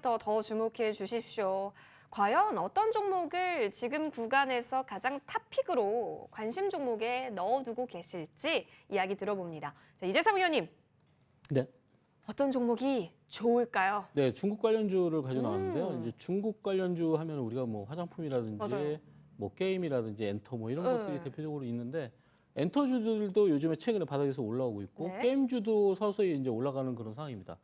더, 더 주목해 주십시오. 과연 어떤 종목을 지금 구간에서 가장 탑픽으로 관심 종목에 넣어두고 계실지 이야기 들어봅니다. 자, 이재상 의원님, 네. 어떤 종목이 좋을까요? 네, 중국 관련주를 가져 나왔는데요. 음. 이제 중국 관련주 하면 우리가 뭐 화장품이라든지 맞아요. 뭐 게임이라든지 엔터 뭐 이런 네. 것들이 대표적으로 있는데 엔터주들도 요즘에 최근에 바닥에서 올라오고 있고 네. 게임주도 서서히 이제 올라가는 그런 상황입니다.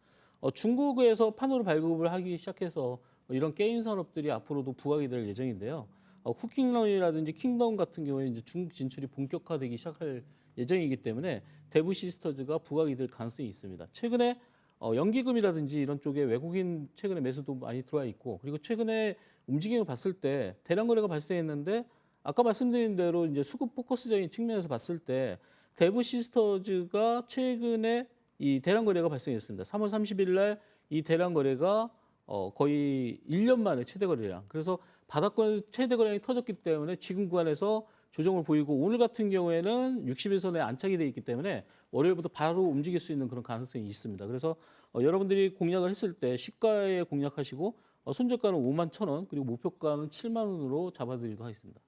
어, 중국에서 판으로 발급을 하기 시작해서 이런 게임 산업들이 앞으로도 부각이 될 예정인데요. 어, 쿠킹런이라든지 킹덤 같은 경우에 이제 중국 진출이 본격화되기 시작할 예정이기 때문에 대부 시스터즈가 부각이 될 가능성이 있습니다. 최근에 어, 연기금이라든지 이런 쪽에 외국인 최근에 매수도 많이 들어와 있고 그리고 최근에 움직임을 봤을 때 대량 거래가 발생했는데 아까 말씀드린 대로 이제 수급 포커스적인 측면에서 봤을 때 대부 시스터즈가 최근에 이 대량 거래가 발생했습니다. 3월 30일 날 이 대량 거래가 어, 거의 1년 만에 최대 거래량. 그래서 바닥권 최대 거래량이 터졌기 때문에 지금 구간에서 조정을 보이고 오늘 같은 경우에는 60일선에 안착이 돼 있기 때문에 월요일부터 바로 움직일 수 있는 그런 가능성이 있습니다. 그래서 어, 여러분들이 공략을 했을 때 시가에 공략하시고 어, 손절가는 5만 1천 원 그리고 목표가는 7만 원으로 잡아드리도록 하겠습니다.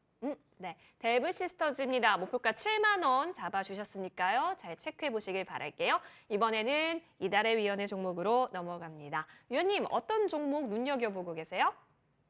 음, 네. 대브 시스터즈입니다. 목표가 7만 원 잡아주셨으니까요. 잘 체크해 보시길 바랄게요. 이번에는 이달의 위원회 종목으로 넘어갑니다. 위원님, 어떤 종목 눈여겨보고 계세요?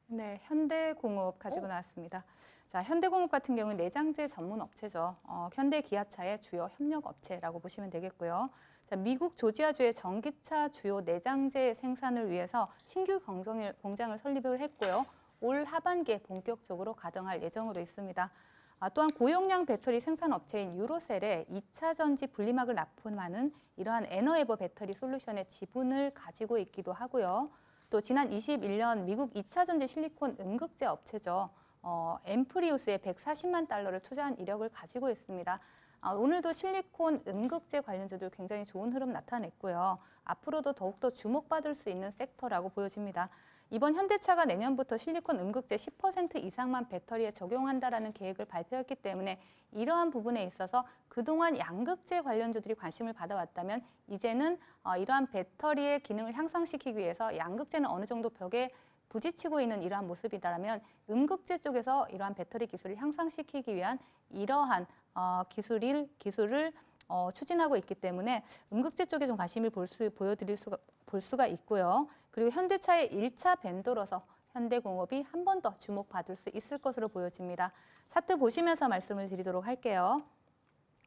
네, 현대공업 가지고 나왔습니다. 자, 현대공업 같은 경우는 내장재 전문 업체죠. 어, 현대 기아차의 주요 협력 업체라고 보시면 되겠고요. 자, 미국 조지아주의 전기차 주요 내장재 생산을 위해서 신규 공장을, 공장을 설립을 했고요. 올 하반기에 본격적으로 가동할 예정으로 있습니다. 아, 또한 고용량 배터리 생산 업체인 유로셀에 2차 전지 분리막을 납품하는 이러한 에너에버 배터리 솔루션의 지분을 가지고 있기도 하고요. 또 지난 21년 미국 2차 전지 실리콘 음극재 업체죠. 어, 엠프리우스에 140만 달러를 투자한 이력을 가지고 있습니다. 아, 오늘도 실리콘 음극재 관련주들 굉장히 좋은 흐름 나타냈고요. 앞으로도 더욱더 주목받을 수 있는 섹터라고 보여집니다. 이번 현대차가 내년부터 실리콘 음극재 10% 이상만 배터리에 적용한다라는 계획을 발표했기 때문에 이러한 부분에 있어서 그동안 양극재 관련주들이 관심을 받아왔다면 이제는 어, 이러한 배터리의 기능을 향상시키기 위해서 양극재는 어느 정도 벽에 부딪히고 있는 이러한 모습이다라면 음극재 쪽에서 이러한 배터리 기술을 향상시키기 위한 이러한 어, 기술을 기술을 어, 추진하고 있기 때문에 음극재 쪽에 좀 관심을 볼 수, 보여드릴 수가 볼 수가 있고요. 그리고 현대차의 1차 밴도로서 현대공업이 한 번 더 주목받을 수 있을 것으로 보여집니다. 차트 보시면서 말씀을 드리도록 할게요.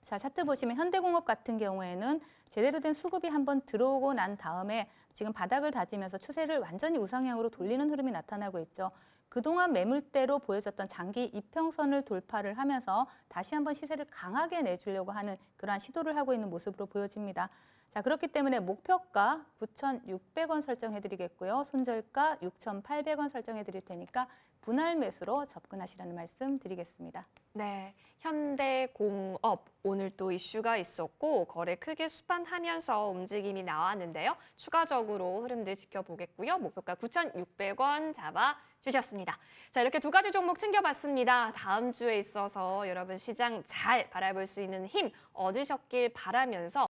자, 차트 보시면 현대공업 같은 경우에는 제대로 된 수급이 한번 들어오고 난 다음에 지금 바닥을 다지면서 추세를 완전히 우상향으로 돌리는 흐름이 나타나고 있죠. 그동안 매물대로 보여졌던 장기 이평선을 돌파를 하면서 다시 한번 시세를 강하게 내주려고 하는 그러한 시도를 하고 있는 모습으로 보여집니다. 자, 그렇기 때문에 목표가 9,600원 설정해 드리겠고요. 손절가 6,800원 설정해 드릴 테니까 분할 매수로 접근하시라는 말씀 드리겠습니다. 네, 현대공업 오늘 또 이슈가 있었고 거래 크게 수반하면서 움직임이 나왔는데요. 추가적으로 흐름들 지켜보겠고요. 목표가 9,600원 잡아 주셨습니다. 자, 이렇게 두 가지 종목 챙겨봤습니다. 다음 주에 있어서 여러분 시장 잘 바라볼 수 있는 힘 얻으셨길 바라면서